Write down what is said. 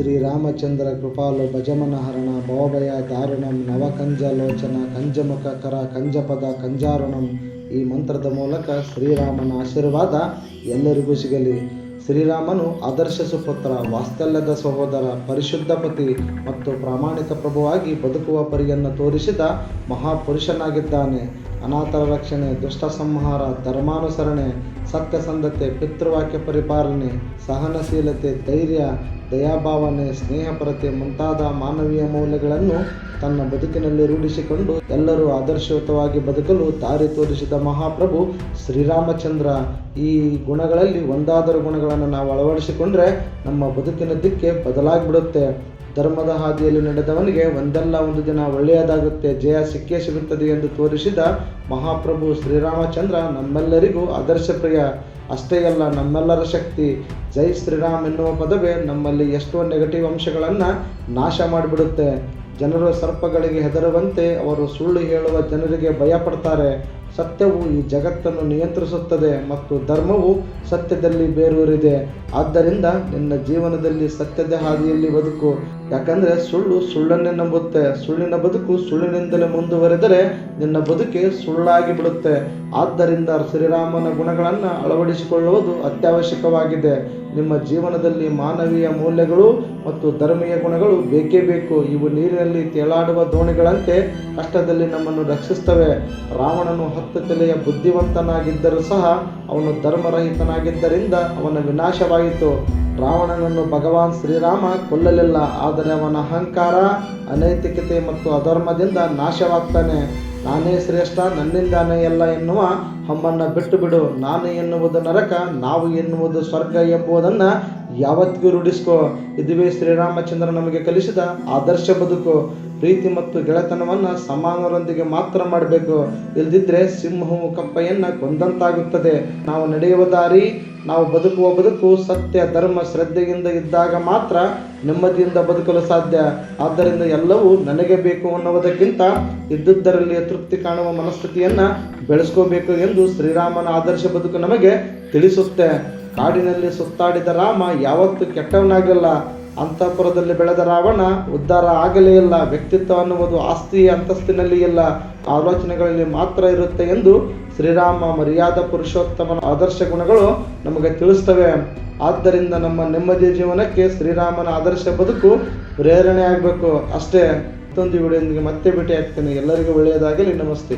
ಶ್ರೀರಾಮಚಂದ್ರ ಕೃಪಾಲು ಭಜಮನಹರಣ ಭವಭಯ ದಾರುಣಂ ನವಕಂಜಲೋಚನ ಕಂಜಮುಖಕರ ಕಂಜಪದ ಕಂಜಾರುಣಂ ಈ ಮಂತ್ರದ ಮೂಲಕ ಶ್ರೀರಾಮನ ಆಶೀರ್ವಾದ ಎಲ್ಲರಿಗೂ ಸಿಗಲಿ. ಶ್ರೀರಾಮನು ಆದರ್ಶ ಸುಪುತ್ರ ವಾಸ್ತಲ್ಯದ ಸಹೋದರ, ಪರಿಶುದ್ಧ ಪತಿ ಮತ್ತು ಪ್ರಾಮಾಣಿಕ ಪ್ರಭುವಾಗಿ ಬದುಕುವ ಪರಿಯನ್ನು ತೋರಿಸಿದ ಮಹಾಪುರುಷನಾಗಿದ್ದಾನೆ. ಅನಾಥರ ರಕ್ಷಣೆ ದುಷ್ಟ ಸಂಹಾರ ಧರ್ಮಾನುಸರಣೆ, ಸತ್ಯಸಂಧತೆ, ಪಿತೃವಾಕ್ಯ ಪರಿಪಾಲನೆ, ಸಹನಶೀಲತೆ, ಧೈರ್ಯ, ದಯಾಭಾವನೆ, ಸ್ನೇಹಪರತೆ ಮುಂತಾದ ಮಾನವೀಯ ಮೌಲ್ಯಗಳನ್ನು ತನ್ನ ಬದುಕಿನಲ್ಲಿ ರೂಢಿಸಿಕೊಂಡು ಎಲ್ಲರೂ ಆದರ್ಶಯುತವಾಗಿ ಬದುಕಲು ದಾರಿ ತೋರಿಸಿದ ಮಹಾಪ್ರಭು ಶ್ರೀರಾಮಚಂದ್ರ, ಈ ಗುಣಗಳಲ್ಲಿ ಒಂದಾದರೂ ಗುಣಗಳನ್ನು ನಾವು ಅಳವಡಿಸಿಕೊಂಡ್ರೆ ನಮ್ಮ ಬದುಕಿನ ದಿಕ್ಕೆ ಬದಲಾಗಿಬಿಡುತ್ತೆ. ಧರ್ಮದ ಹಾದಿಯಲ್ಲಿ ನಡೆದವನಿಗೆ ಒಂದಲ್ಲ ಒಂದು ದಿನ ಒಳ್ಳೆಯದಾಗುತ್ತೆ. ಜಯ ಸಿಕ್ಕೇ ಸಿಗುತ್ತದೆ ಎಂದು ತೋರಿಸಿದ ಮಹಾಪ್ರಭು ಶ್ರೀರಾಮಚಂದ್ರ, ನಮ್ಮೆಲ್ಲರಿಗೂ ಆದರ್ಶಪ್ರಿಯ ಅಷ್ಟೇ ಅಲ್ಲ, ನಮ್ಮೆಲ್ಲರ ಶಕ್ತಿ. ಜೈ ಶ್ರೀರಾಮ್ ಎನ್ನುವ ಪದವೇ ನಮ್ಮಲ್ಲಿ ಎಷ್ಟೋ ನೆಗೆಟಿವ್ ಅಂಶಗಳನ್ನು ನಾಶ ಮಾಡಿಬಿಡುತ್ತೆ. ಜನರು ಸರ್ಪಗಳಿಗೆ ಹೆದರುವಂತೆ ಅವರು ಸುಳ್ಳು ಹೇಳುವ ಜನರಿಗೆ ಭಯಪಡ್ತಾರೆ. ಸತ್ಯವು ಈ ಜಗತ್ತನ್ನು ನಿಯಂತ್ರಿಸುತ್ತದೆ ಮತ್ತು ಧರ್ಮವು ಸತ್ಯದಲ್ಲಿ ಬೇರೂರಿದೆ. ಆದ್ದರಿಂದ ನಿನ್ನ ಜೀವನದಲ್ಲಿ ಸತ್ಯದ ಹಾದಿಯಲ್ಲಿ ಬದುಕು. ಯಾಕಂದರೆ ಸುಳ್ಳು ಸುಳ್ಳನ್ನೇ ನಂಬುತ್ತೆ. ಸುಳ್ಳಿನ ಬದುಕು ಸುಳ್ಳಿನಿಂದಲೇ ಮುಂದುವರೆದರೆ ನಿನ್ನ ಬದುಕೆ ಸುಳ್ಳಾಗಿ ಬಿಡುತ್ತೆ. ಆದ್ದರಿಂದ ಶ್ರೀರಾಮನ ಗುಣಗಳನ್ನು ಅಳವಡಿಸಿಕೊಳ್ಳುವುದು ಅತ್ಯವಶ್ಯಕವಾಗಿದೆ. ನಿಮ್ಮ ಜೀವನದಲ್ಲಿ ಮಾನವೀಯ ಮೌಲ್ಯಗಳು ಮತ್ತು ಧರ್ಮೀಯ ಗುಣಗಳು ಬೇಕೇ ಬೇಕು. ಇವು ನೀರಿನಲ್ಲಿ ತೇಲಾಡುವ ದೋಣಿಗಳಂತೆ ಕಷ್ಟದಲ್ಲಿ ನಮ್ಮನ್ನು ರಕ್ಷಿಸ್ತವೆ ರಾವಣನು ಹತ್ತು ತಲೆಯ ಬುದ್ಧಿವಂತನಾಗಿದ್ದರೂ ಸಹ ಅವನು ಧರ್ಮರಹಿತನಾಗಿದ್ದರಿಂದ ಅವನ ವಿನಾಶವಾಯಿತು. ರಾವಣನನ್ನು ಭಗವಾನ್ ಶ್ರೀರಾಮ ಕೊಲ್ಲಲಿಲ್ಲ, ಆದರೆ ಅವನ ಅಹಂಕಾರ, ಅನೈತಿಕತೆ ಮತ್ತು ಅಧರ್ಮದಿಂದ ನಾಶವಾಗ್ತಾನೆ. ನಾನೇ ಶ್ರೇಷ್ಠ, ನನ್ನಿಂದಾನೇ ಎಲ್ಲ ಎನ್ನುವ ಹಮ್ಮನ್ನು ಬಿಟ್ಟು ಬಿಡು. ನಾನು ಎನ್ನುವುದು ನರಕ, ನಾವು ಎನ್ನುವುದು ಸ್ವರ್ಗ ಎಂಬುದನ್ನು ಯಾವತ್ತಿಗೂ ರೂಢಿಸ್ಕೋ. ಇದುವೇ ಶ್ರೀರಾಮಚಂದ್ರ ನಮಗೆ ಕಲಿಸಿದ ಆದರ್ಶ ಬದುಕು. ಪ್ರೀತಿ ಮತ್ತು ಗೆಳೆತನವನ್ನು ಸಮಾನರೊಂದಿಗೆ ಮಾತ್ರ ಮಾಡಬೇಕು. ಇಲ್ದಿದ್ರೆ ಸಿಂಹವು ಕಪ್ಪೆಯನ್ನು ಕೊಂದಂತಾಗುತ್ತದೆ. ನಾವು ನಡೆಯುವ ದಾರಿ ನಾವು ಬದುಕುವ ಬದುಕು ಸತ್ಯ, ಧರ್ಮ, ಶ್ರದ್ಧೆಯಿಂದ ಇದ್ದಾಗ ಮಾತ್ರ ನೆಮ್ಮದಿಯಿಂದ ಬದುಕಲು ಸಾಧ್ಯ. ಆದ್ದರಿಂದ ಎಲ್ಲವೂ ನನಗೆ ಬೇಕು ಅನ್ನುವುದಕ್ಕಿಂತ ಇದ್ದುದರಲ್ಲಿ ತೃಪ್ತಿ ಕಾಣುವ ಮನಸ್ಥಿತಿಯನ್ನು ಬೆಳೆಸ್ಕೋಬೇಕು ಎಂದು ಶ್ರೀರಾಮನ ಆದರ್ಶ ಬದುಕು ನಮಗೆ ತಿಳಿಸುತ್ತೆ. ಕಾಡಿನಲ್ಲಿ ಸುತ್ತಾಡಿದ ರಾಮ ಯಾವತ್ತೂ ಕೆಟ್ಟವನಾಗಲ್ಲ. ಅಂತಃಪುರದಲ್ಲಿ ಬೆಳೆದ ರಾವಣ ಉದ್ಧಾರ ಆಗಲೇ ಇಲ್ಲ. ವ್ಯಕ್ತಿತ್ವ ಅನ್ನುವುದು ಆಸ್ತಿ ಅಂತಸ್ತಿನಲ್ಲಿ ಇಲ್ಲ. ಆಲೋಚನೆಗಳಲ್ಲಿ ಮಾತ್ರ ಇರುತ್ತೆ ಎಂದು ಶ್ರೀರಾಮ ಮರ್ಯಾದ ಪುರುಷೋತ್ತಮನ ಆದರ್ಶ ಗುಣಗಳು ನಮಗೆ ತಿಳಿಸ್ತವೆ. ಆದ್ದರಿಂದ ನಮ್ಮ ನೆಮ್ಮದಿಯ ಜೀವನಕ್ಕೆ ಶ್ರೀರಾಮನ ಆದರ್ಶ ಬದುಕು ಪ್ರೇರಣೆ ಆಗಬೇಕು. ಅಷ್ಟೇ. ಮತ್ತೊಂದು ವಿಡಿಯೋದೊಂದಿಗೆ ಮತ್ತೆ ಭೇಟಿ ಆಗ್ತೇನೆ ಎಲ್ಲರಿಗೂ ಒಳ್ಳೆಯದಾಗಲಿ. ನಮಸ್ತೆ.